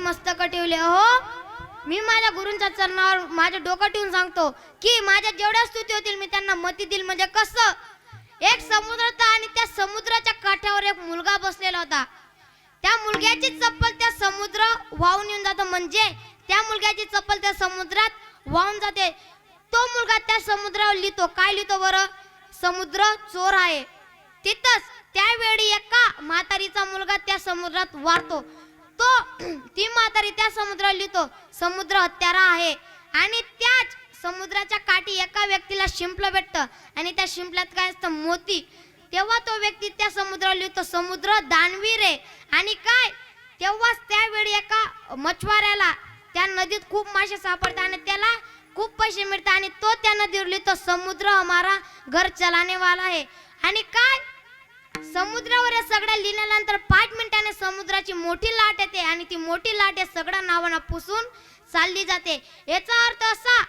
मस्तक ठेवले. हो मी माझ्या गुरूंच्या चरणावर माझं डोकं ठेवून सांगतो की माझ्या जेवढ्या स्तुती होतील मी त्यांना मती देईल. म्हणजे कसं? एक समुद्र होता आणि त्या समुद्राच्या काठावर एक मुलगा बसलेला होता. त्या मुलग्याची चप्पल त्या समुद्र वाहून येऊन जातो. म्हणजे त्या मुलग्याची चप्पल त्या समुद्रात वाहून जाते. तो मुलगा त्या समुद्रावर लिहितो. काय लिहितो बरं? समुद्र चोर आहे. तिथंच त्यावेळी एका म्हातारीचा मुलगा त्या समुद्रात वाहतो तो ती म्हातारी त्या समुद्रावर लिहितो समुद्र हत्यारा आहे. आणि त्याच समुद्राच्या काठी एका व्यक्तीला शिंपलं भेटतं. आणि त्या शिंपल्यात काय असतं? मोती. तेव्हा तो व्यक्ती त्या समुद्रावर लिहितो समुद्र दानवीर आहे. आणि काय? तेव्हाच त्यावेळी एका मछवाऱ्याला त्या नदीत खूप मासे सापडतात आणि त्याला खूप पैसे मिळतात. आणि तो त्या नदीवर लिहितो समुद्र हमारा घर चलाने वाला आहे. आणि काय? समुद्रावर या सगळ्या लिहिल्यानंतर पाच मिनिटाने समुद्राची मोठी लाट येते आणि ती मोठी लाट या सगळ्या नावांना पुसून चालली जाते. याचा अर्थ असा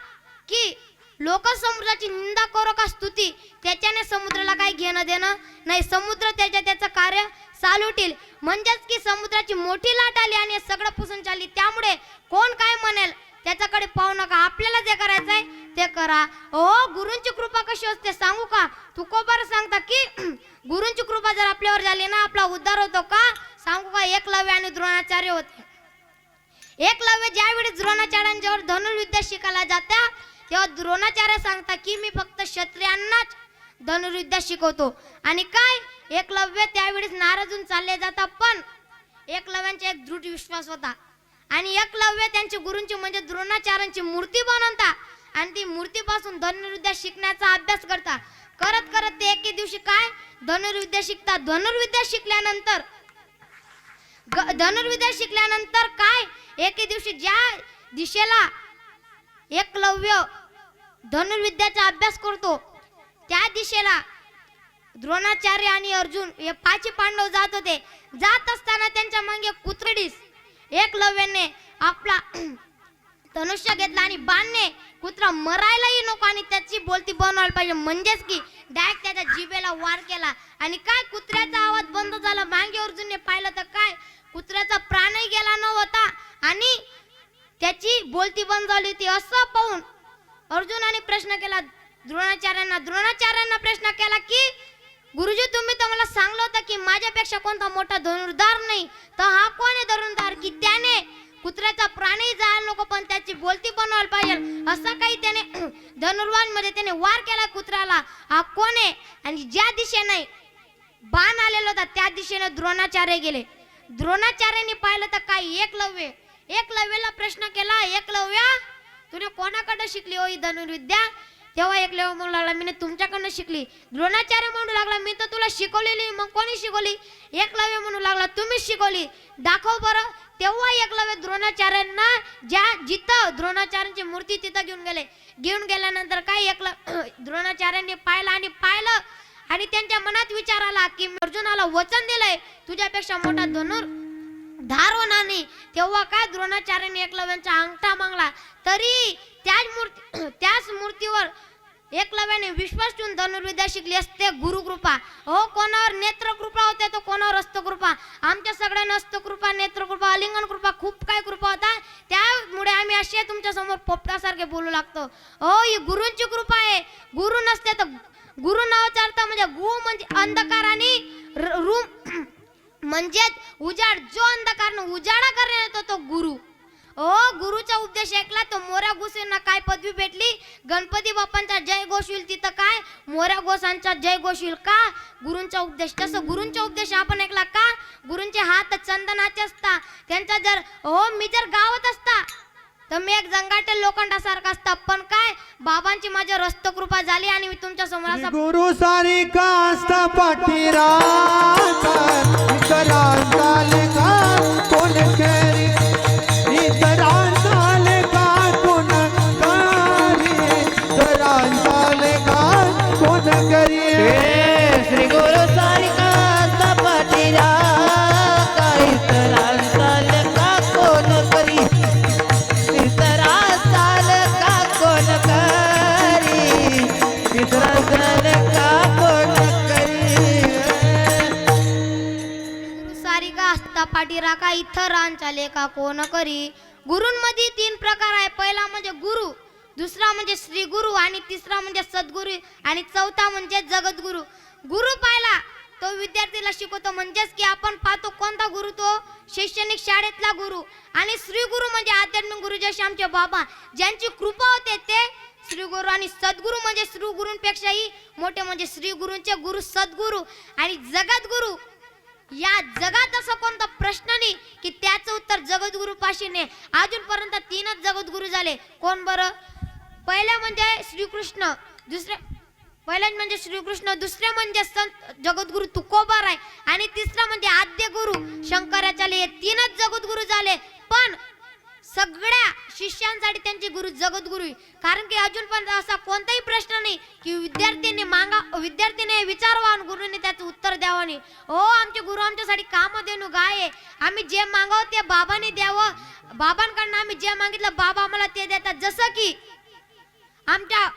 की लोक समुद्राची निंदा करो का स्तुती? त्याच्याने समुद्राला काही घेणं देणं नाही. समुद्र त्याच्या त्याचं कार्य चालू ठेल म्हणजेच की समुद्राची मोठी लाट आली आणि सगळं पुसून चालली. त्यामुळे कोण काय म्हणेल? त्याच्याकडे पाहू नका आपल्याला जे करायचंय ते करा. ओ गुरूंची कृपा कशी असते सांगू का? तू को बरं सांगता की गुरूंची कृपा जर आपल्यावर झाली ना आपला उद्धार होतो का? सांगू का एकलव्य आणि द्रोणाचार्य होते. एकलव्य ज्यावेळी द्रोणाचार्यांच्यावर धनुर्विद्या शिकायला जात्या तेव्हा द्रोणाचार्य सांगता की मी फक्त क्षत्रियांनाच धनुर्विद्या शिकवतो. आणि काय? एकलव्य त्यावेळेस नाराजून चालले जातात पण एकलव्यांचा एक दृढ विश्वास होता. आणि एकलव्य त्यांची गुरूंची म्हणजे द्रोणाचार्यांची मूर्ती बनवता आणि ती मूर्तीपासून धनुर्विद्या शिकण्याचा अभ्यास करता. करत करत ते एके दिवशी काय? धनुर्विद्या शिकतात धनुर्विद्या शिकल्यानंतर ग- धनुर्विद्या शिकल्यानंतर काय? एके दिवशी ज्या दिशेला एकलव्य धनुर्विद्याचा अभ्यास करतो त्या दिशेला द्रोणाचार्य आणि अर्जुन हे पाची पांडव जात होते. जात असताना त्यांच्या मागे कुत्रडीस एकलव्याने आपला धनुष्य घेतला आणि बाणने कुत्रा मरायलाही नको आणि त्याची बोलती बनवायला पाहिजे. म्हणजेच की डायरेक्ट त्याच्या जिभेला वार केला. आणि काय कुत्र्याचा आवाज बंद झाला? मांगे अर्जुनने पाहिलं तर काय? कुत्र्याचा प्राणही गेला नव्हता आणि त्याची बोलती बंद झाली होती. असं पाहून अर्जुनाने प्रश्न केला. द्रोणाचार्यांना द्रोणाचार्यांना प्रश्न केला की गुरुजी तुम्ही तर मला सांगलं होतं की माझ्यापेक्षा कोणता मोठा धनुर्धार नाही. तर हा कोण आहे धनुर्धार? की त्याने कुत्र्याचा प्राणी जायला नको पण त्याची बोलती बनवायला पाहिजे. असं काही त्याने धनुर्वानमध्ये त्याने वार केला कुत्र्याला. हा कोण आहे? आणि ज्या दिशेने बाण आलेला होता त्या दिशेने द्रोणाचार्य गेले. द्रोणाचार्यांनी पाहिलं तर काय? एकलव्य. एकलव्याला प्रश्न केला एकलव्या? तुने कोणाकडे शिकली हो ही धनुर्विद्या? तेव्हा एकलव्य म्हणू लागला मी तुमच्याकडनं शिकली. द्रोणाचार्य म्हणू लागला मी तर तुला शिकवलेली मग कोणी शिकवली? एकलव्य म्हणू लागला तुम्हीच शिकवली. दाखव बरं. तेव्हा एकलव्य द्रोणाचार्यांना ज्या जिथं द्रोणाचार्यांची मूर्ती तिथं घेऊन गेले. घेऊन गेल्यानंतर काय एकल द्रोणाचार्यांनी पाहिलं आणि पाहिलं आणि त्यांच्या मनात विचार आला की अर्जुनाला वचन दिलंय तुझ्यापेक्षा मोठा धनुर धार होणार नाही तेव्हा काय द्रोणाचार्याने एकलव्यांचा अंगठा मागला. तरी त्याच मूर्ती त्याच मूर्तीवर एकलव्याने विश्वास ठेवून धनुर्विद्या शिकली असते गुरुकृपा. हो कोणावर नेत्रकृपा होते तर कोणावर हस्तकृपा? आमच्या सगळ्यांना हस्तकृपा नेत्रकृपा अलिंगन कृपा खूप काय कृपा होता. त्यामुळे आम्ही असे तुमच्यासमोर पोपटासारखे बोलू लागतो. हो ही गुरूंची कृपा आहे. गुरु नसते तर गुरु नावाचा अर्थ म्हणजे गु म्हणजे अंधकार आणि रूम म्हणजेच उजाड. जो अंधकार उजाडा करण्यात येतो तो गुरु. ओ गुरुचा उपदेश ऐकला तो मोऱ्या गोसांना काय पदवी भेटली? गणपती बाप्पांचा जय घोष होईल तिथं काय? मोऱ्या गोसांचा जय घोष होईल का? गुरूंचा उपदेश. तसं गुरूंचा उपदेश आपण ऐकला का? गुरूंचे हात चंदनाचे असता त्यांचा जर हो मी जर गावात असता तर मी एक जंगाटे लोखंडासारखा असता. पण काय? बाबांची माझ्यावर कृपा झाली आणि मी तुमच्यासमोर असा गुरु सारी लेखा कोण पाठी राखा इथं रांचा लेखा कोण करी? गुरुंमध्ये तीन प्रकार आहे. पहिला म्हणजे गुरु दुसरा म्हणजे श्री गुरु आणि तिसरा म्हणजे सद्गुरू आणि चौथा म्हणजे जगद्गुरु. गुरु पाहिला तो विद्यार्थीला शिकवतो म्हणजेच की आपण पाहतो कोणता गुरु तो? शैक्षणिक शाळेतला गुरु आणि श्री गुरु म्हणजे आध्यात्मिक गुरु जसे आमचे बाबा ज्यांची कृपा होते ते श्री गुरु आणि सद्गुरु म्हणजे श्री गुरूंपेक्षाही मोठे म्हणजे श्री गुरूंचे गुरु सद्गुरु आणि जगद्गुरु या जगात असं कोणता प्रश्न नाही की त्याचं उत्तर जगद्गुरु पाशीने नाही. अजूनपर्यंत तीनच जगद्गुरु झाले. कोण बरं? पहिल्या म्हणजे श्रीकृष्ण दुसरे पहिल्या म्हणजे श्रीकृष्ण दुसरे म्हणजे संत जगद्गुरु तुकोबार आहे आणि तिसरा म्हणजे आद्य गुरु शंकराचार्य. हे तीनच जगद्गुरु झाले. पण सगळ्या शिष्यांसाठी त्यांचे गुरु जगद्गुरु आहे. कारण की अजून पण असा कोणताही प्रश्न नाही की विद्यार्थ्यांनी मागा विद्यार्थीने विचारवा आणि गुरुने त्याचं उत्तर द्यावं नाही. हो आमचे गुरु आमच्यासाठी काम देणू गाय आम्ही जे मागावं ते बाबाने द्यावं. बाबांकडनं आम्ही जे मागितलं बाबा आम्हाला ते देतात. जसं की आमच्या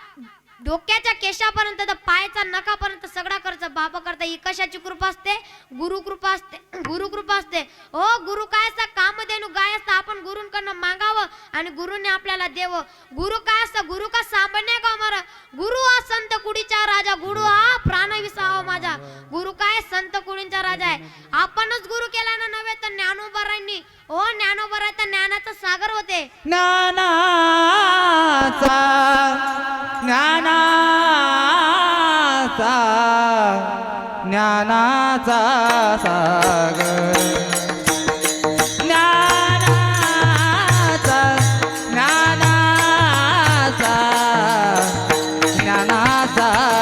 डोक्याच्या केशापर्यंत तर पायाचा नकापर्यंत सगळा खर्च बाबा करता. ही कशाची कृपा असते? गुरु कृपा असते. गुरु कृपा असते. हो गुरु काय असता काम देणू गाय असता आपण गुरुंकडनं मागावं आणि गुरुने आपल्याला देव. गुरु काय असतं गुरु का सामान्य का मारा गुरु हा संत कुडीचा राजा. गुरु हा प्राणविसावा माझा. गुरु काय संत कुडींचा राजा आहे? आपणच गुरु केला ना नव्हे तर ज्ञानोबरांनी हो ज्ञानोबरा तर ज्ञानाचा सागर होते. ज्ञानाचा ज्ञानाचा ज्ञानाचा सागर. ज्ञानाचा ज्ञानाचा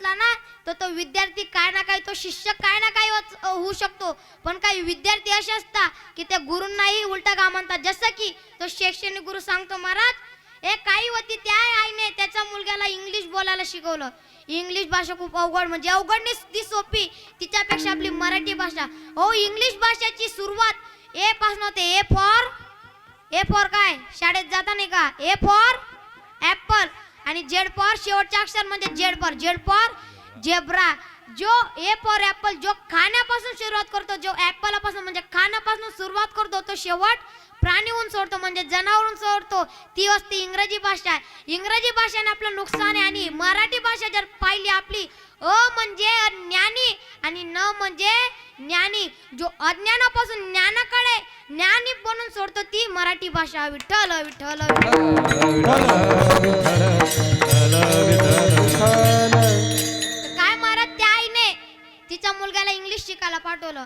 असला ना तर तो विद्यार्थी काय ना काही तो शिष्य काय ना काही होऊ शकतो. पण काही विद्यार्थी असे असतात की ते गुरूंनाही उलटा का म्हणतात जसं की तो शैक्षणिक गुरु सांगतो महाराज हे काही होती त्या आईने त्याच्या मुलग्याला इंग्लिश बोलायला शिकवलं. इंग्लिश भाषा खूप अवघड म्हणजे अवघड नाही ती सोपी. तिच्यापेक्षा आपली मराठी भाषा. हो इंग्लिश भाषेची सुरुवात ए पासून होते. ए फॉर ए फॉर काय? शाळेत जाता नाही का? ए फॉर ऍपल आणि जेड फॉर शेवटचे अक्षर म्हणजे Z for Z for zebra जो ए फॉर ऍपल जो खाण्यापासून सुरुवात करतो जो ऍपलपासून म्हणजे खाण्यापासून सुरुवात करतो तो शेवट प्राणीहून सोडतो म्हणजे जनावरून सोडतो ती असते इंग्रजी भाषा इंग्रजी भाषेने आपलं नुकसान आहे आणि मराठी भाषा जर पाहिली आपली अ म्हणजे ज्ञानी आणि न म्हणजे ज्ञानी. जो अज्ञानापासून ज्ञानाकडे ज्ञानी बनून सोडतो ती मराठी भाषा विठ्ठल विठ्ठल विठ्ठल. काय महाराज त्या आईने तिच्या मुलग्याला इंग्लिश शिकायला पाठवलं.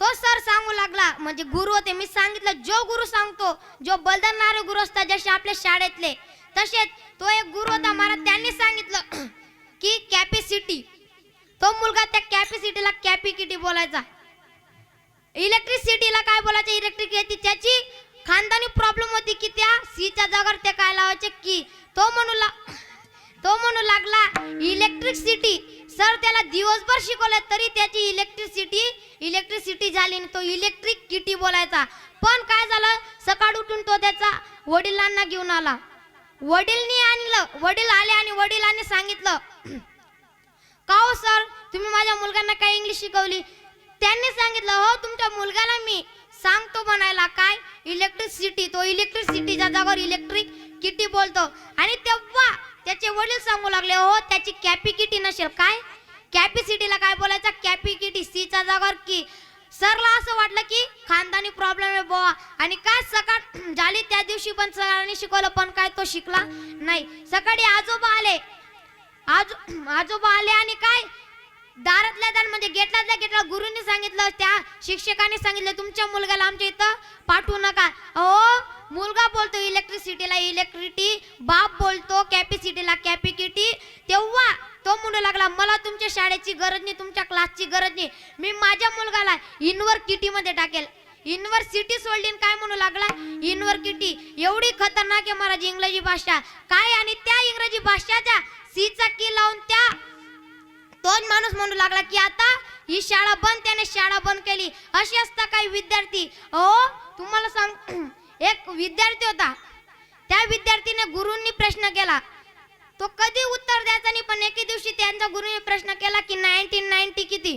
तो सर सांगू लागला म्हणजे गुरु होते. मी सांगितलं जो गुरु सांगतो जो बदलणारे गुरु असतात जसे आपल्या शाळेतले तसेच तो एक गुरु होता महाराज त्यांनी सांगितलं की कॅपॅसिटी तो मुलगा त्या कॅपॅसिटीला कॅपिकिटी बोलायचा. इलेक्ट्रिसिटीला काय बोलायचं? इलेक्ट्रिक येते. त्याची खानदानी प्रॉब्लेम होती की त्या सीच्या जागावर ते काय लावायचे की तो म्हणू तो म्हणू लागला इलेक्ट्रिसिटी. सर त्याला दिवसभर शिकवलं तरी त्याची इलेक्ट्रिसिटी इलेक्ट्रिसिटी झाली आणि तो इलेक्ट्रिक किटी बोलायचा. पण काय झालं? सकाळ उठून तो त्याचा वडिलांना घेऊन आला. वडीलनी आणलं वडील आले आणि वडिलांनी सांगितलं का हो सर तुम्ही माझ्या मुलगांना काय इंग्लिश शिकवली? त्यांनी सांगितलं हो तुमच्या मुलगाला मी सांगतो म्हणायला काय? इलेक्ट्रिसिटी तो इलेक्ट्रिसिटीच्या जागेवर इलेक्ट्रिक किटी बोलतो. आणि तेव्हा त्याचे वडील सांगू लागले हो त्याची कॅपिकिटी नसेल. काय? कॅपॅसिटीला काय बोलायचं? कॅपिकिटी सीच्या जागावर की सरला असं वाटलं की खानदानी प्रॉब्लेम आहे बोवा. आणि काय सकाळ झाली त्या दिवशी पण सरांनी शिकवलं पण काय तो शिकला नाही. सकाळी आजोबा आले. आज आजोबा आले आणि काय? दारातल्या दार म्हणजे गेटलातल्या गेटला गुरुंनी सांगितलं त्या शिक्षकाने सांगितलं तुमच्या मुलगाला आमच्या इथं पाठवू नका. अहो मुलगा बोलतो इलेक्ट्रिसिटीला इलेक्ट्रिटी बाप बोलतो कॅपिसिटीला कॅपिकिटी तेव्हा तो म्हणू लागला मला तुमच्या शाळेची गरज नाही तुमच्या क्लासची गरज नाही. मी माझ्या मुलगाला इनवर मध्ये टाकेल. इनवर सिटी सोडली काय म्हणू लागला? इनवर किटी एवढी खतरनाक आहे महाराज इंग्रजी भाषा. काय आणि त्या इंग्रजी भाषाच्या सीचा की लावून त्या तोच माणूस म्हणू लागला की आता ही शाळा बंद त्याने शाळा बंद केली. अशी असता काही विद्यार्थी. अहो तुम्हाला सांग एक विद्यार्थी होता. त्या विद्यार्थीने गुरूंनी प्रश्न केला. तो कधी उत्तर द्यायचा नाही पण एके दिवशी त्यांचा गुरुने प्रश्न केला की नाईन्टीन नाईन्टी किती?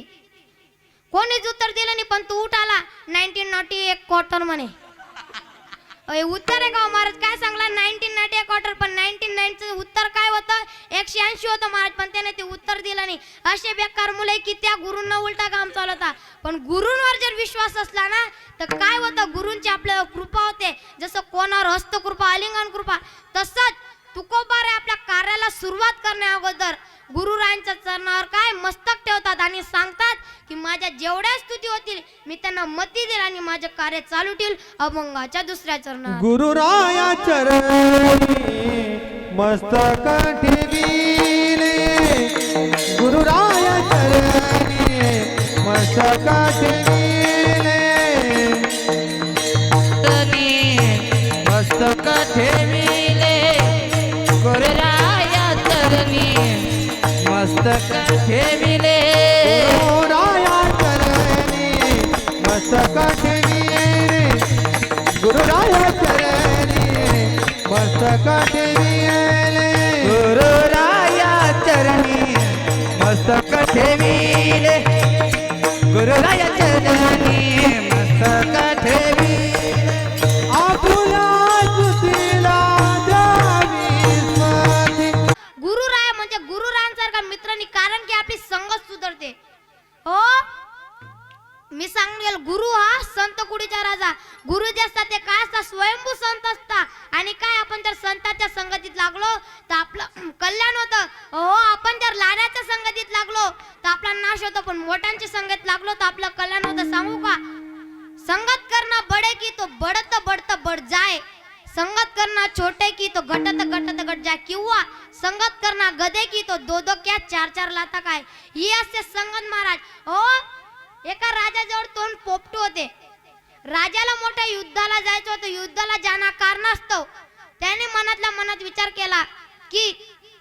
कोणीच उत्तर दिलं नाही पण तू उठाला. नाईन्टीन नॉटी एक क्वार्टर म्हणे. उत्तर आहे का हो, महाराज? काय सांगला? नाईन्टीन नाईन्टी एक क्वार्टर पण नाईन्टीन नाईनचं उत्तर काय होतं? एकशे ऐंशी होतं महाराज पण त्याने ते उत्तर दिलं नाही. असे बेकार मुले की त्या गुरूंना उलटा काम चालवता. पण गुरूंवर जर विश्वास असला ना तर काय होतं? गुरूंची आपल्यावर कृपा होते. जसं कोणावर हस्तकृपा आलिंगन कृपा तसंच तुकोबारे आपल्या कार्याला सुरुवात करण्या अगोदर. गुरुरायांच्या चरणावर काय मस्तक ठेवतात आणि सांगतात की माझ्या जेवढ्या स्तुती होतील मी त्यांना मती देईल आणि माझे कार्य चालू ठेवतील अभंगाच्या दुसऱ्या चरणावर गुरुराया चरणी मस्तक ठेविले. गुरुराया चरणी मस्तक ठेविले. चरणी मस्तक ठेविले. मस्तक ठेविले. गुरुराया चरणी मस्तक ठेविले. गुरुराया चरणी मस्तक ठेविले. गुरुराया चरणी मस्तक ठेविले. गुरुराया चरणी मस्तक गुरु जे असतात ते काय असतात? स्वयंभू संत असतात. आणि काय आपण जर संतांच्या संगतीत लागलो तर आपलं कल्याण होतं. हो आपण जर लाड्याच्या संगतीत लागलो तर आपला नाश होतो. पण मोठ्यांच्या संगत लागलो तर आपलं कल्याण होतं. सांगू का? संगत करना बड़े की तो बढत बढत बढ़ जाय. संगत करना छोटे की तो घटत घटत घट जाय. किंवा संगत करना गधे की तो दो दो क्या चार चार लाता काय? ही असते संगत महाराज. हो एका राजाजवळ दोन पोपटू होते. राजाला मोठ्या युद्धाला जायचं होतं. युद्धाला जाणं कारणास्तव त्याने मनातल्या मनात विचार केला की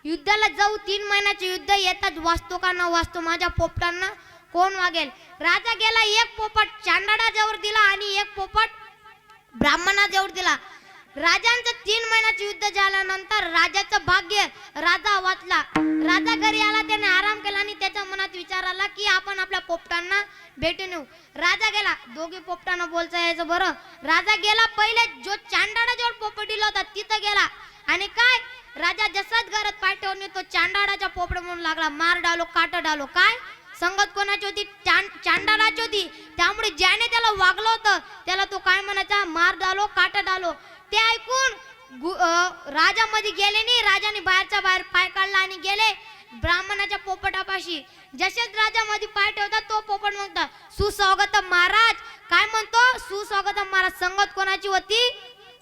युद्धाला जाऊ तीन महिन्याचे युद्ध येतात. वाचतो का न वाचतो माझ्या पोपटांना कोण वागेल? राजा गेला एक पोपट चांडाडाजवळ दिला आणि एक पोपट ब्राह्मणाजवळ दिला. राजांचं तीन महिन्याचे युद्ध झाल्यानंतर राजाचं भाग्य राजा वाचला. राजा घरी आला त्याने आराम केला आणि त्याच्या मनात विचार आला की आपण आपल्या पोपटांना भेटून येऊ राजा गेला. दोघे पोपटांना बोलता यायचं बरं. राजा गेला. पहिले जो चांडाडाजवळ पोपट दिला होता तिथं गेला. आणि काय? राजा जसाच घरात पाय ठेवून येतो चांडाडाच्या पोपट म्हणून लागला. मार डालो काट डालो. काय? संगत कोणाची होती? चां- चांडाळाची होती. त्यामुळे ज्याने त्याला वागलं होतं त्याला तो काय म्हणायचा? मार डालो काट डालो. ते ऐकून गु- राजा मध्ये गेले नाही राजाने बाहेरच्या बाहेर पाय काढला आणि गेले ब्राह्मणाच्या पोपटापाशी. जसेच राजा मध्ये पाय ठेवतात तो पोपट म्हणता सुस्वागत महाराज. काय म्हणतो? सुस्वागत महाराज संगत कोणाची होती?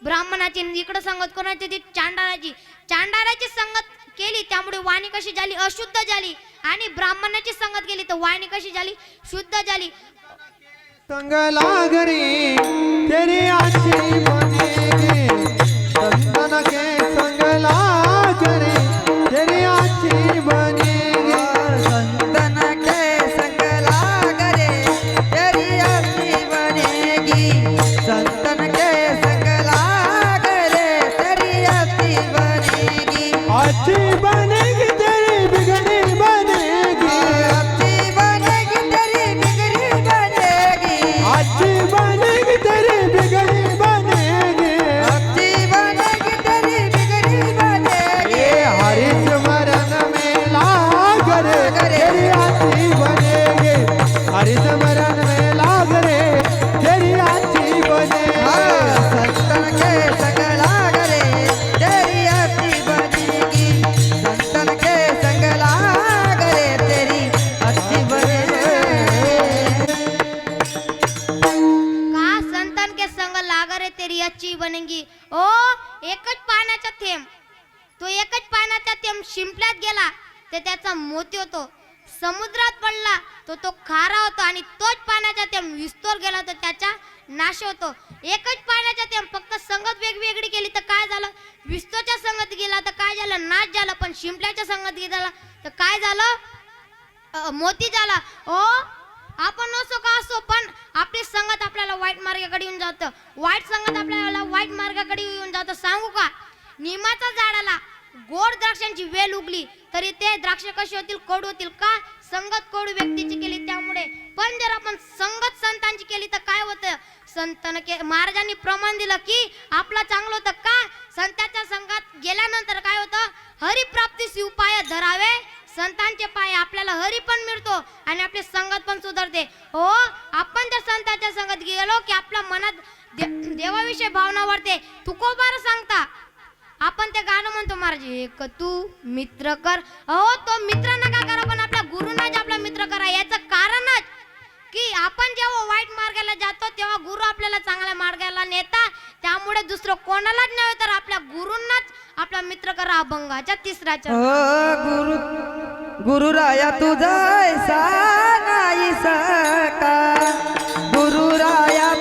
ब्राह्मणाची इकडे इकडं संगत कोणाची होती? चांडाराची. चांडाराची संगत केली त्यामुळे वाणी कशी झाली? अशुद्ध झाली. आणि ब्राह्मणाची संगत केली तर वाणी कशी झाली? शुद्ध झाली. संगला के संग लागरी तेरी संतन के महाराजांनी प्रमाण दिलं की आपलं चांगलं होतं का? संतांच्या संघात गेल्यानंतर काय होतं? हरिप्राप्तीस उपाय धरावे. संतांचे पाय आपल्याला हरी पण मिळतो आणि आपली संगत पण सुधारते. हो आपण त्या संतांच्या संगत गेलो की आपल्या मनात दे- देवाविषयी भावना वाढते. तुकोबार सांगता आपण ते गाणं म्हणतो महाराज एक तू मित्र कर. हो तो मित्र नका करा पण आपला गुरुनाच आपला मित्र करा. याचं कारणच की आपण जेव्हा वाईट मार्गाला जातो तेव्हा गुरु आपल्याला चांगल्या मार्गाला नेता. त्यामुळे दुसरं कोणालाच नव्हे तर आपल्या गुरुंनाच आपला मित्र करा अभंगाच्या तिसऱ्याच्या हो, गुरु गुरु गुरुराया तुझा ऐसा नाही सका गुरुराया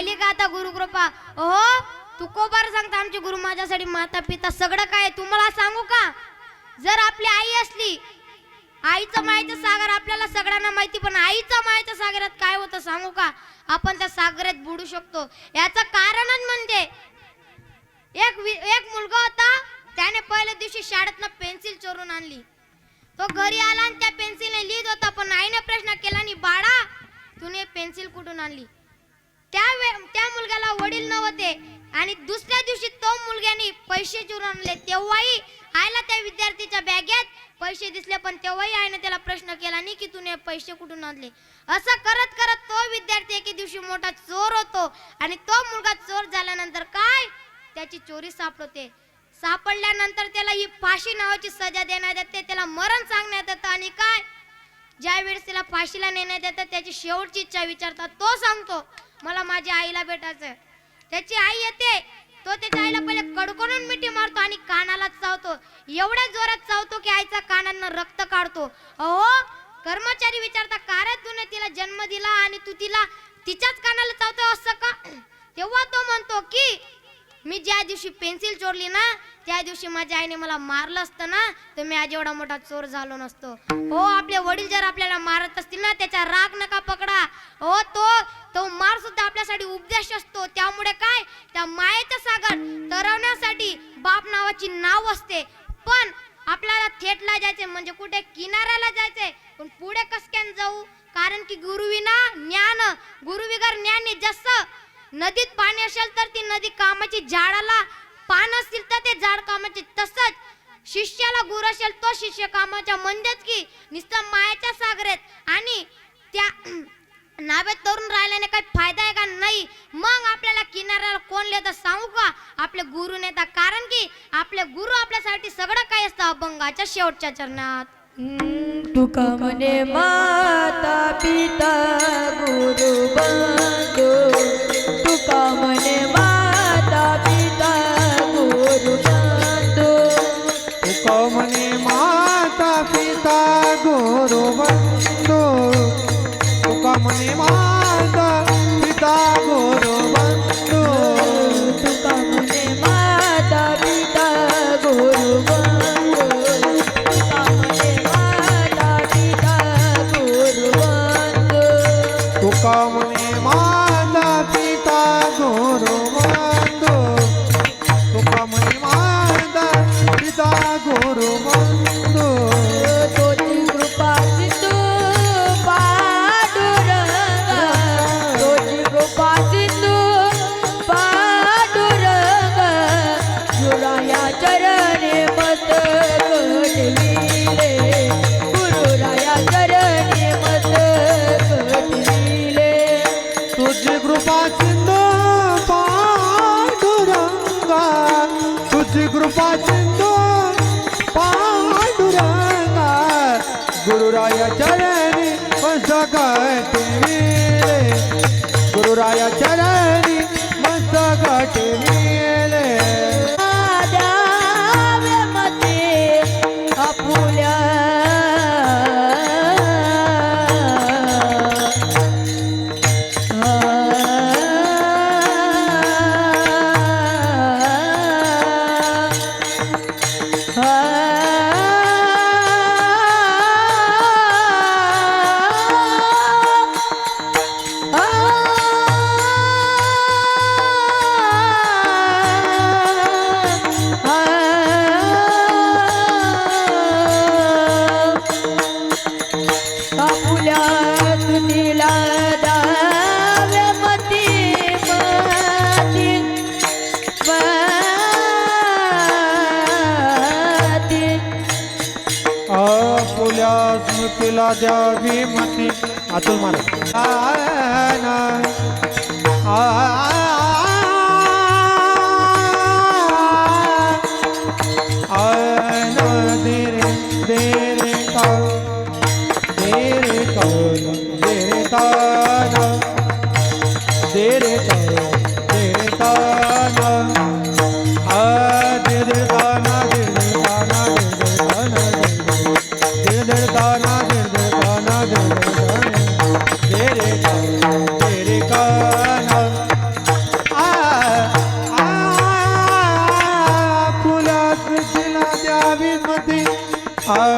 पाहिली का आता गुरुकृपा? हो तुकोबार सांगता आमचे गुरु माझ्यासाठी माता पिता सगळं काय तुम्हाला सांगू का? जर आपली आई असली आईचं मायचं सागर आपल्याला सगळ्यांना माहिती पण आईचं मायेच्या सागरात काय होतं सांगू का? आपण त्या सागरात बुडू शकतो. याचं कारणच म्हणजे एक एक मुलगा होता त्याने पहिल्या दिवशी शाळेतनं पेन्सिल चोरून आणली. तो घरी आला आणि त्या पेन्सिलने लिहित होता पण आईने प्रश्न केला आणि बाळा तुने पेन्सिल कुठून आणली? त्या त्या मुलग्याला वडील नव्हते. आणि दुसऱ्या दिवशी तो मुलग्याने पैसे चोरून आणले. तेव्हाही आईला त्या विद्यार्थीच्या बॅगेत पैसे दिसले पण तेव्हाही आईने त्याला प्रश्न केला नाही की तुने पैसे कुठून आणले? असं करत करत तो विद्यार्थी एके दिवशी मोठा चोर होतो. आणि तो मुलगा चोर झाल्यानंतर काय? त्याची चोरी सापडते. सापडल्यानंतर त्याला ही फाशी नावाची सजा देण्यात येते. त्याला मरण सांगण्यात येतं. आणि काय? ज्या वेळेस त्याला फाशीला नेण्यात येतं त्याची शेवटची इच्छा विचारतात तो सांगतो. मला माझ्या आईला भेटायचं त्याची आई येते तो त्याच्या आईला पहिले कडकडून मिठी मारतो आणि कानाला चावतो. एवढ्या जोरात चावतो की आईचा कानांना रक्त काढतो. अहो कर्मचारी विचारता का रे तिला जन्म दिला आणि तू तिला तिच्याच कानाला चावतो असं का? तेव्हा तो म्हणतो की मी ज्या दिवशी पेन्सिल चोरली ना त्या दिवशी माझ्या आईने मला मारलं असतं ना तर मी आज एवढा मोठा चोर झालो नसतो. हो आपले वडील जर आपल्याला मारत असतील ना त्याचा राग नका पकडा. हो तो तो मार सुद्धा आपल्यासाठी उपदेश असतो. त्यामुळे काय? त्या मायेचा सागर तरवण्यासाठी बाप नावाची नाव असते. पण आपल्याला थेटला जायचे म्हणजे कुठे किनाऱ्याला जायचे. पण पुढे कसक्यान जाऊ? कारण की गुरुविना ज्ञान गुरुविगर ज्ञानी जसं नदीत पाणी असेल तर ती नदी कामाची झाडाला पान असतील तर ते झाड कामाचे. तसंच शिष्याला गुरु असेल तो शिष्य कामाच्या म्हणजेच की नुसतं मायाच्या सागरेत. आणि त्या नावेत तरुण राहिल्याने काही फायदा आहे का? नाही. मग आपल्याला किनाऱ्याला कोण लिहितं सांगू का? आपले गुरु नेता. कारण की आपले गुरु आपल्यासाठी सगळं काही असतं. अभंगाच्या शेवटच्या चरणात. तुका म्हणे माता पिता गुरु बंधू. तुका म्हणे माता पिता गुरु बंधू. तुका म्हणे गुरुराया चरणी मस्त गाठवी गुरुराया चरणी मस्त পিলা যাবি মতি আতুল মারা আয় না আয়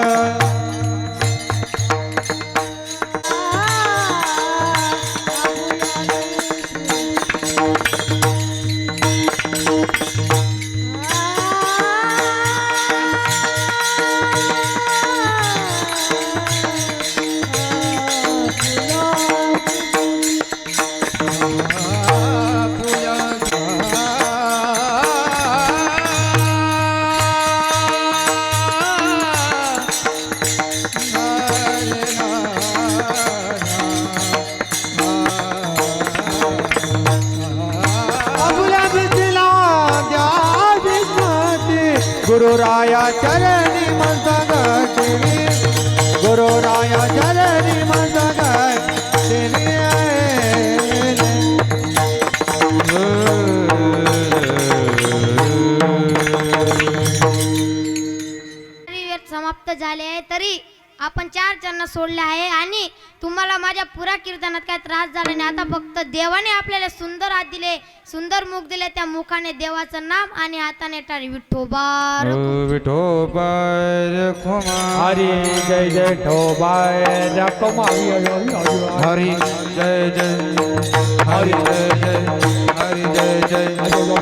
Música आपण चार चरण सोडले आहे आणि तुम्हाला माझ्या पुरा कीर्तनात काय त्रास झाला नाही. आता फक्त देवाने आपल्याला सुंदर हात दिले सुंदर मुख दिले. त्या मुखाने देवाचं नाम आणि हाताने टाळी. विठोबार विठोबार हरी जय जय ठोबाय हरी जय जय हरी जय जय हरी जय जय.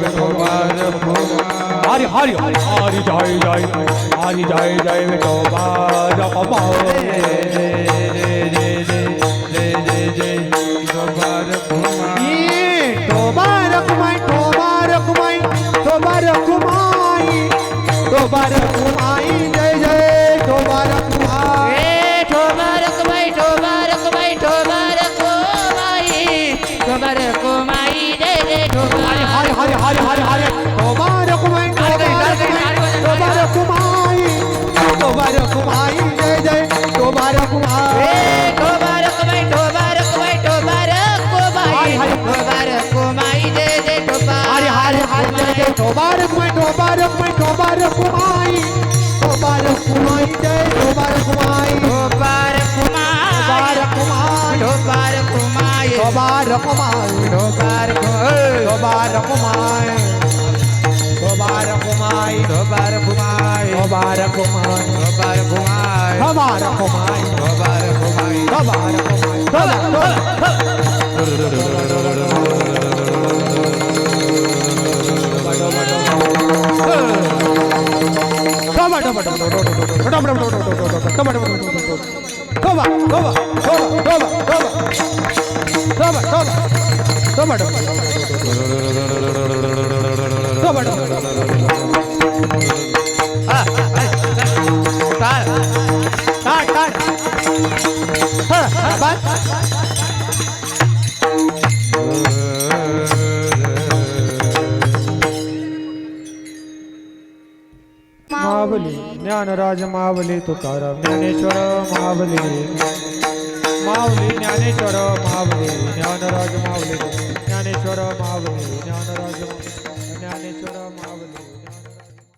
विठोबार হরি হরি হরি জয় জয় হরি জয় জয় বেটোবা রকমাই। টোবা রকমাই টোবা রকমাই টোবা রকমাই। রকমায় ধোবার ধোবার রকমায় ধোবার রকমায় ধোবার ঘুমায় ধোবার রকমায় ধোবার ঘুমায় ধোবার রকমায় ধোবার ঘুমায় ধোবার Come on, come on, come on, come on, come on, come on, come on, come on, come on, come on, Mavli Dnyanraj Mavli Tukaram Dnyaneshwar Mavli. Mavli Dnyaneshwar Mavli Dnyanraj Mavli